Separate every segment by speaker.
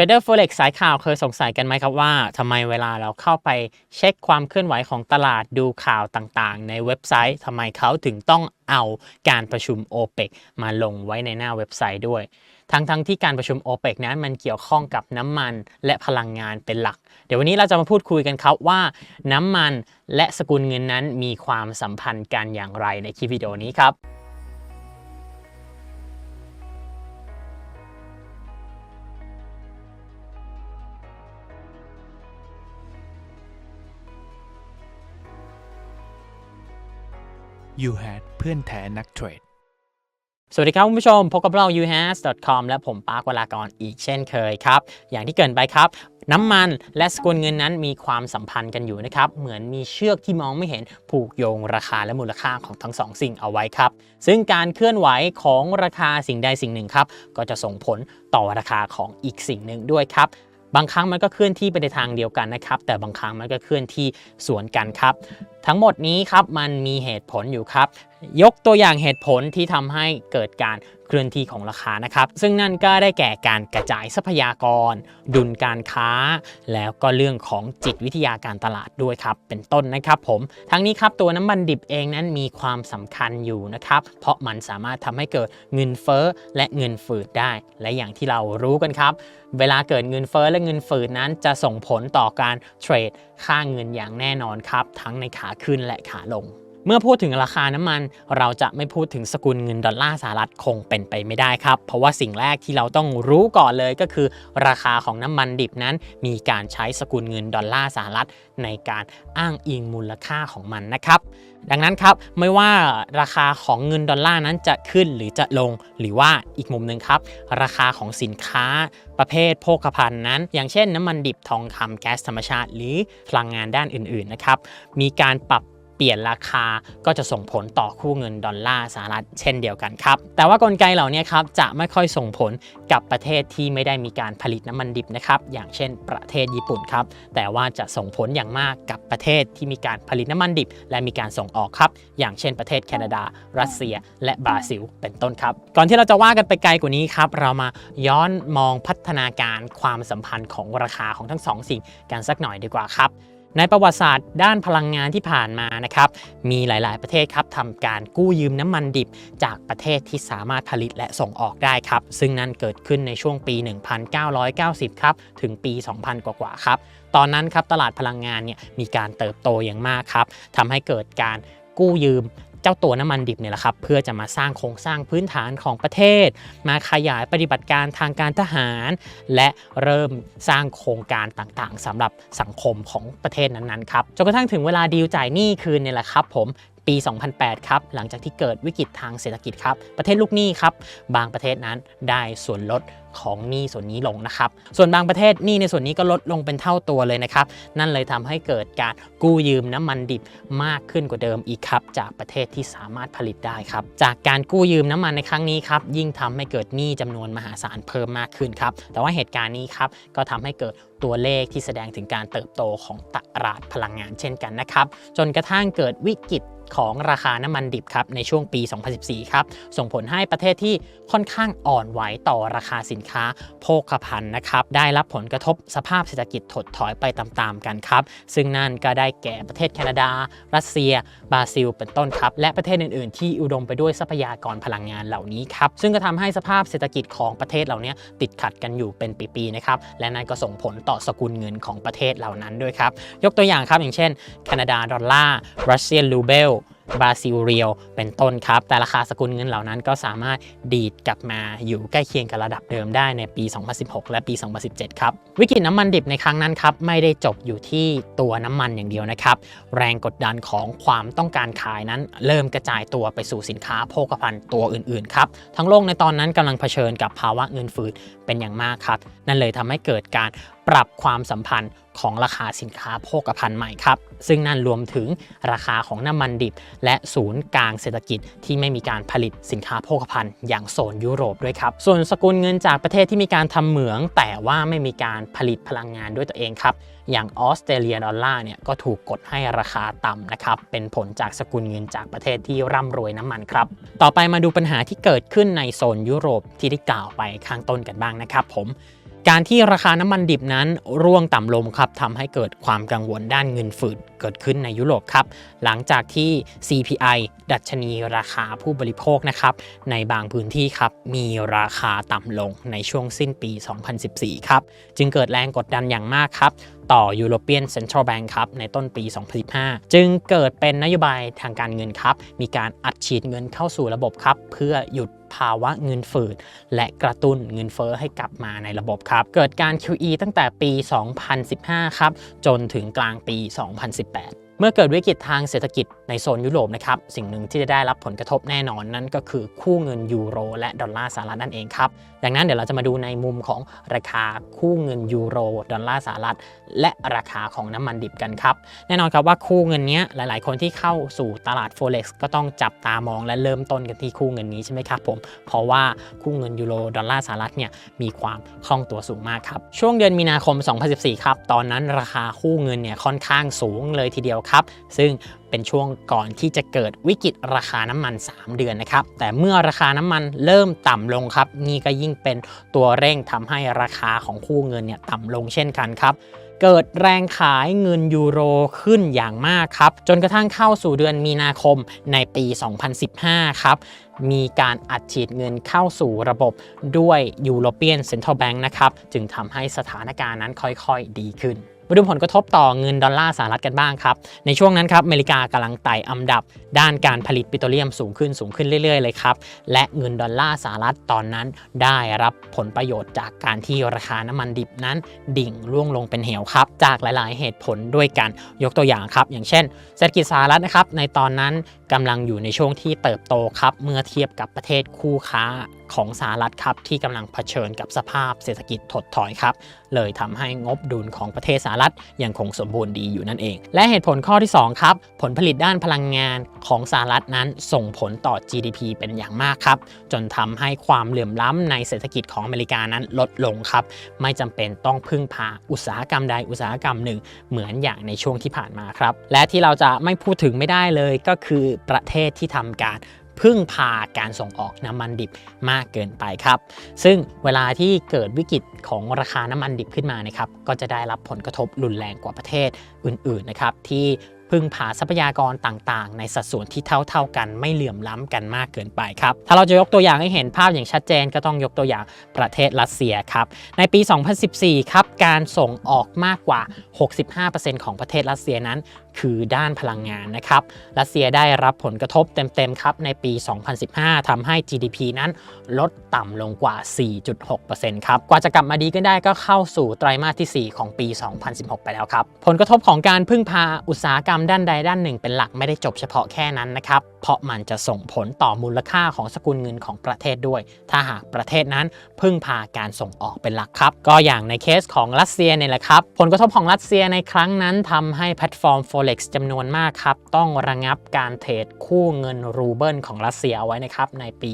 Speaker 1: Trader Forex สายข่าวเคยสงสัยกันไหมครับว่าทำไมเวลาเราเข้าไปเช็คความเคลื่อนไหวของตลาดดูข่าวต่างๆ ในเว็บไซต์ทำไมเขาถึงต้องเอาการประชุม OPEC มาลงไว้ในหน้าเว็บไซต์ด้วย ทั้งๆทที่การประชุม OPEC นั้นมันเกี่ยวข้องกับน้ำมันและพลังงานเป็นหลัก เดี๋ยววันนี้เราจะมาพูดคุยกันครับว่าน้ำมันและสกุลเงินนั้นมีความสัมพันธ์กันอย่างไรในคลิปวิดีโอนี้ครับ
Speaker 2: You had เพื่อนแท้นักเทรด
Speaker 1: สวัสดีครับคุณผู้ชม พบกับเรา uhas.com และผมปาร์ควลากรอีกเช่นเคยครับ อย่างที่เกินไปครับ น้ำมันและสกุลเงินนั้นมีความสัมพันธ์กันอยู่นะครับ เหมือนมีเชือกที่มองไม่เห็นผูกโยงราคาและมูลค่าของทั้งสองสิ่งเอาไว้ครับ ซึ่งการเคลื่อนไหวของราคาสิ่งใดสิ่งหนึ่งครับ ก็จะส่งผลต่อราคาของอีกสิ่งหนึ่งด้วยครับบางครั้งมันก็เคลื่อนที่ไปในทางเดียวกันนะครับ แต่บางครั้งมันก็เคลื่อนที่สวนกันครับ ทั้งหมดนี้ครับมันมีเหตุผลอยู่ครับ ยกตัวอย่างเหตุผลที่ทำให้เกิดการเคลื่อนที่ของราคานะครับ ซึ่งนั่นก็ได้แก่การกระจายทรัพยากร ดุลการค้า แล้วก็เรื่องของจิตวิทยาการตลาดด้วยครับ เป็นต้นนะครับผม ทั้งนี้ครับตัวน้ำมันดิบเองนั้นมีความสำคัญอยู่นะครับ เพราะมันสามารถทำให้เกิดเงินเฟ้อและเงินฝืดได้ และอย่างที่เรารู้กันครับ เวลาเกิดเงินเฟ้อและเงินฝืดนั้นจะส่งผลต่อการเทรด ค่าเงินอย่างแน่นอนครับ ทั้งในขาขึ้นและขาลง เมื่อพูดถึงราคาน้ำมัน เราจะไม่พูดถึงสกุลเงินดอลลาร์สหรัฐคงเป็นไปไม่ได้ครับ เพราะว่าสิ่งแรกที่เราต้องรู้ก่อนเลยก็คือ ราคาของน้ำมันดิบนั้น มีการใช้สกุลเงินดอลลาร์สหรัฐในการอ้างอิงมูลค่าของมันนะครับ ดังนั้นครับไม่ว่าราคาของเงินดอลลาร์นั้นจะขึ้นหรือจะลงหรือว่าอีกมุมหนึ่งครับ ราคาของสินค้าประเภทโภคภัณฑ์นั้น อย่างเช่นน้ำมันดิบทองคำแก๊สธรรมชาติ หรือพลังงานด้านอื่นๆนะครับมีการปรับ เปลี่ยนราคาก็จะส่งผลต่อคู่เงินดอลลาร์สหรัฐเช่นเดียวกันครับแต่ว่ากลไกเหล่านี้ครับจะไม่ค่อยส่งผลกับประเทศที่ไม่ได้มีการผลิตน้ำมันดิบนะครับอย่างเช่น ประเทศญี่ปุ่นครับแต่ว่าจะส่งผลอย่างมากกับประเทศที่มีการผลิตน้ำมันดิบ และมีการส่งออกครับอย่างเช่น ประเทศแคนาดา รัสเซีย และบราซิล เป็นต้นครับ ก่อนที่เราจะว่ากันไปไกลกว่านี้ครับเรามาย้อนมองพัฒนาการความสัมพันธ์ของราคาของทั้งสองสิ่งกันสักหน่อยดีกว่าครับ ในประวัติศาสตร์ด้านพลังงานที่ผ่านมานะครับมีหลาย ๆ ประเทศครับทำการกู้ยืมน้ำมันดิบจากประเทศที่สามารถผลิตและส่งออกได้ครับ ซึ่งนั่นเกิดขึ้นในช่วงปี 1990 ครับ ถึงปี 2000 กว่าๆครับ ตอนนั้นครับตลาดพลังงานเนี่ยมีการเติบโตอย่างมากครับทำให้เกิดการกู้ยืม เจ้าตัวน้ำมันดิบเนี่ยแหละครับเพื่อจะมาสร้างโครงสร้างพื้นฐานของประเทศ มาขยายปฏิบัติการทางการทหาร และเริ่มสร้างโครงการต่างๆสำหรับสังคมของประเทศนั้นๆครับจนกระทั่งถึงเวลาดีลจ่ายหนี้คืนเนี่ยแหละครับผมปี 2008 ครับ หลังจากที่เกิดวิกฤตทางเศรษฐกิจครับ ประเทศลูกหนี้ครับ บางประเทศนั้นได้ส่วนลดของหนี้ส่วนนี้ลงนะครับ ส่วนบางประเทศหนี้ในส่วนนี้ก็ลดลงเป็นเท่าตัวเลยนะครับ นั่นเลยทำให้เกิดการกู้ยืมน้ำมันดิบมากขึ้นกว่าเดิมอีกครับ จากประเทศที่สามารถผลิตได้ครับ จากการกู้ยืมน้ำมันในครั้งนี้ครับ ยิ่งทำให้เกิดหนี้จำนวนมหาศาลเพิ่มมากขึ้นครับ แต่ว่าเหตุการณ์นี้ครับก็ทำให้เกิดตัวเลขที่แสดงถึงการเติบโตของตลาดพลังงานเช่นกันนะครับ จนกระทั่งเกิดวิกฤตของราคาน้ำมันดิบครับในช่วงปี 2014 ครับ ส่งผลให้ประเทศที่ค่อนข้างอ่อนไหวต่อราคาสินค้าโภคภัณฑ์นะครับได้รับผลกระทบสภาพเศรษฐกิจถดถอยไปตามๆกันครับ ซึ่งนั่นก็ได้แก่ประเทศแคนาดา รัสเซีย บราซิล เป็นต้นครับ และประเทศอื่นๆ ที่อุดมไปด้วยทรัพยากรพลังงานเหล่านี้ครับซึ่งก็ทำให้สภาพเศรษฐกิจของประเทศเหล่านี้ติดขัดกันอยู่เป็นปีๆนะครับและนั่นก็ส่งผลต่อสกุลเงินของประเทศเหล่านั้นด้วยครับยกตัวอย่างครับอย่างเช่นแคนาดาดอลลาร์รัสเซียรูเบล บราซิลเรียลเป็นต้นครับ แต่ราคาสกุลเงินเหล่านั้นก็สามารถดีดกลับมาอยู่ใกล้เคียงกับระดับเดิมได้ในปี 2016 และปี 2017 ครับ วิกฤตน้ำมันดิบในครั้งนั้นครับ ไม่ได้จบอยู่ที่ตัวน้ำมันอย่างเดียวนะครับ แรงกดดันของความต้องการขายนั้น เริ่มกระจายตัวไปสู่สินค้าโภคภัณฑ์ตัวอื่นๆ ครับ ทั้งโลกในตอนนั้นกำลังเผชิญกับภาวะเงินฝืดเป็นอย่างมากครับ นั่นเลยทำให้เกิดการ ปรับความสัมพันธ์ของราคาสินค้าโภคภัณฑ์ใหม่ครับ ซึ่งนั่นรวมถึงราคาของน้ำมันดิบ และศูนย์กลางเศรษฐกิจที่ไม่มีการผลิตสินค้าโภคภัณฑ์อย่างโซนยุโรปด้วยครับ ส่วนสกุลเงินจากประเทศที่มีการทำเหมือง แต่ว่าไม่มีการผลิตพลังงานด้วยตัวเองครับ อย่างออสเตรเลียดอลลาร์เนี่ยก็ถูกกดให้ราคาต่ำนะครับ เป็นผลจากสกุลเงินจากประเทศที่ร่ำรวยน้ำมันครับ ต่อไปมาดูปัญหาที่เกิดขึ้นในโซนยุโรปที่ได้กล่าวไปข้างต้นกันบ้างนะครับผม การที่ราคาน้ำมันดิบนั้นร่วงต่ำลงครับทำให้เกิดความกังวลด้านเงินฝืดเกิดขึ้นในยุโรปครับ หลังจากที่ CPI ดัชนีราคาผู้บริโภคนะครับ ในบางพื้นที่ครับมีราคาต่ำลงในช่วงสิ้นปี 2014 ครับ จึงเกิดแรงกดดันอย่างมากครับ ต่อ European Central Bank ครับในต้นปี 2015 จึงเกิดเป็นนโยบายทางการเงินครับ มีการอัดฉีดเงินเข้าสู่ระบบครับ เพื่อหยุดภาวะเงินฝืด และกระตุ้นเงินเฟอ้อให้กลับมาในระบบครับ เกิดการ QE ตั้งแต่ปี 2015 ครับ จนถึงกลางปี 2018 เมื่อเกิดวิกฤตทางเศรษฐกิจ ในโซนยุโรปนะครับสิ่งหนึ่งที่จะได้รับผลกระทบแน่นอนนั่นก็คือคู่เงินยูโรและดอลลาร์สหรัฐนั่นเองครับดังนั้นเดี๋ยวเราจะมาดูในมุมของราคาคู่เงินยูโรดอลลาร์สหรัฐและราคาของน้ำมันดิบกันครับแน่นอนครับว่าคู่เงินนี้ยหลาย ๆ คนที่เข้าสู่ตลาด Forex ก็ต้องจับตามองและเริ่มต้นกันที่คู่เงินนี้ใช่ไหมครับผมเพราะว่าคู่เงินยูโรดอลลาร์สหรัฐเนี่ยมีความคล่องตัวสูงมากครับช่วงเดือนมีนาคม 2014 ครับตอนนั้นราคาคู่เงินเนี่ยค่อนข้างสูงเลยทีเดียวครับ ซึ่ง เป็นช่วงก่อนที่จะเกิดวิกฤตราคาน้ำมัน 3 เดือนนะครับ แต่เมื่อราคาน้ำมันเริ่มต่ำลงครับ นี่ก็ยิ่งเป็นตัวเร่งทำให้ราคาของคู่เงินเนี่ยต่ำลงเช่นกันครับเกิดแรงขายเงินยูโรขึ้นอย่างมากครับ จนกระทั่งเข้าสู่เดือนมีนาคมในปี 2015 ครับ มีการอัดฉีดเงินเข้าสู่ระบบด้วย European Central Bank นะครับ จึงทำให้สถานการณ์นั้นค่อยๆดีขึ้น มาดูผลกระทบต่อเงินดอลลาร์สหรัฐกันบ้างครับ ในช่วงนั้นครับอเมริกากำลังไต่อันดับด้านการผลิตปิโตรเลียมสูงขึ้นสูงขึ้นเรื่อยๆเลยครับ และเงินดอลลาร์สหรัฐตอนนั้นได้รับผลประโยชน์จากการที่ราคาน้ำมันดิบนั้น ดิ่งร่วงลงเป็นเหวครับ จากหลายๆ เหตุผลด้วยกันยกตัวอย่างครับ อย่างเช่นเศรษฐกิจสหรัฐนะครับในตอนนั้น กำลังอยู่ในช่วงที่เติบโตครับ เมื่อเทียบกับประเทศคู่ค้าของสหรัฐครับ ที่กำลังเผชิญกับสภาพเศรษฐกิจถดถอยครับ เลยทำให้งบดุลของประเทศสหรัฐยังคงสมบูรณ์ดีอยู่นั่นเอง และเหตุผลข้อที่ 2 ครับ ผลผลิตด้านพลังงานของสหรัฐนั้นส่งผลต่อ GDP เป็นอย่างมากครับ จนทำให้ความเหลื่อมล้ำในเศรษฐกิจของอเมริกานั้นลดลงครับ ไม่จำเป็นต้องพึ่งพาอุตสาหกรรมใดอุตสาหกรรมหนึ่ง เหมือนอย่างในช่วงที่ผ่านมาครับ และที่เราจะไม่พูดถึงไม่ได้เลยก็คือประเทศที่ทำการพึ่งพาการส่งออกน้ำมันดิบมากเกินไปครับ ซึ่งเวลาที่เกิดวิกฤตของราคาน้ำมันดิบขึ้นมานะครับก็จะได้รับผลกระทบรุนแรงกว่าประเทศอื่นๆนะครับที่พึ่งพาทรัพยากรต่างๆ ในสัดส่วนที่เท่าๆกันไม่เหลื่อมล้ำกันมากเกินไปครับ ถ้าเราจะยกตัวอย่างให้เห็นภาพอย่างชัดเจนก็ต้องยกตัวอย่างประเทศรัสเซียครับ ในปี 2014 ครับ การส่งออกมากกว่า 65%ของประเทศรัสเซียนั้นคือด้านพลังงานนะครับรัสเซียได้รับผลกระทบเต็มๆครับในปี 2015ทำให้ GDP นั้นลดต่ำลงกว่า 4.6%ครับกว่าจะกลับมาดีก็ได้ก็เข้าสู่ไตรมาสที่ 4 ของปี 2016 ไปแล้วครับ ผลกระทบของการพึ่งพาอุตสาหกรรมด้านใดด้านหนึ่งเป็นหลักไม่ได้จบเฉพาะแค่นั้นนะครับ เพราะมันจะส่งผลต่อมูลค่าของสกุลเงินของประเทศด้วย ถ้าหากประเทศนั้นพึ่งพาการส่งออกเป็นหลักครับ ก็อย่างในเคสของรัสเซียเนี่ยแหละครับ ผลกระทบของรัสเซียในครั้งนั้นทำให้แพลตฟอร์ม Forex จำนวนมากครับ ต้องระงับการเทรดคู่เงินรูเบิลของรัสเซียเอาไว้นะครับในปี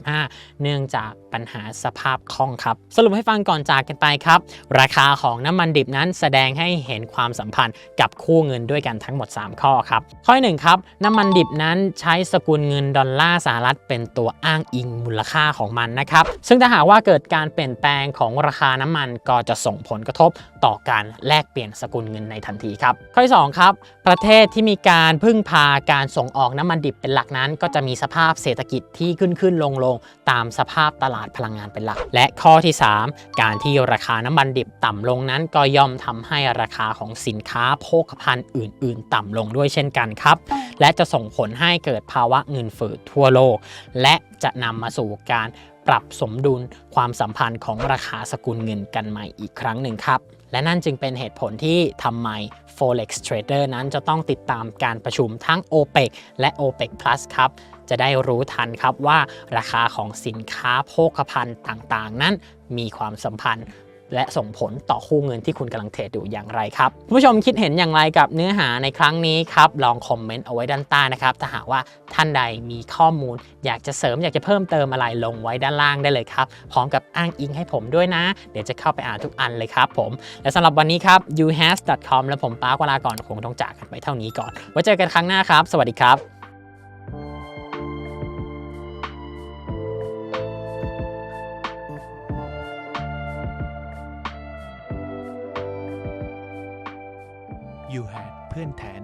Speaker 1: 2015 เนื่องจากปัญหาสภาพคล่องครับ สรุปให้ฟังก่อนจากกันไปครับ ราคาของน้ำมันดิบนั้นแสดงให้เห็นความสัมพันธ์กับคู่เงินด้วยกันทั้งหมด 3 ข้อครับ ข้อที่หนึ่งครับน้ำมันดิบนั้นใช้สกุลเงินดอลลาร์สหรัฐเป็นตัวอ้างอิงมูลค่าของมันนะครับซึ่งถ้าหากว่าเกิดการเปลี่ยนแปลงของราคาน้ำมันก็จะส่งผลกระทบต่อการแลกเปลี่ยนสกุลเงินในทันทีครับ ข้อที่สองครับประเทศที่มีการพึ่งพาการส่งออกน้ำมันดิบเป็นหลักนั้น ก็จะมีสภาพเศรษฐกิจที่ขึ้นขึ้นลงลงตามสภาพตลาดพลังงานเป็นหลัก และข้อที่ 3 การที่ราคาน้ำมันดิบต่ำลงนั้น ก็ย่อมทำให้ราคาของสินค้าโภคภัณฑ์อื่น ๆ ต่ำลงด้วยเช่นกันครับ และจะส่งผลให้เกิดภาวะเงินเฟ้อทั่วโลก และจะนำมาสู่การ ปรับสมดุลความสัมพันธ์ของราคาสกุลเงินกันใหม่อีกครั้งหนึ่งครับ และนั่นจึงเป็นเหตุผลที่ทำไม Forex Trader นั้นจะต้องติดตามการประชุมทั้ง OPEC และ OPEC Plus ครับ จะได้รู้ทันครับว่าราคาของสินค้าโภคภัณฑ์ต่างๆ นั้นมีความสัมพันธ์ และส่งผลต่อคู่เงินที่คุณกำลังเทรดอยู่อย่างไรครับผู้ชมคิดเห็นอย่างไรกับเนื้อหาในครั้งนี้ครับ ลองคอมเมนต์เอาไว้ด้านใต้นะครับ ถ้าหากว่าท่านใดมีข้อมูล อยากจะเสริมอยากจะเพิ่มเติมอะไรลงไว้ด้านล่างได้เลยครับ พร้อมกับอ้างอิงให้ผมด้วยนะ เดี๋ยวจะเข้าไปอ่านทุกอันเลยครับผม และสำหรับวันนี้ครับ youhas.com และผมป้ากวลาก่อนคงต้องจากกันไปเท่านี้ก่อนไว้เจอกันครั้งหน้าครับ สวัสดีครับ
Speaker 2: เพื่อนแท้นักเทรด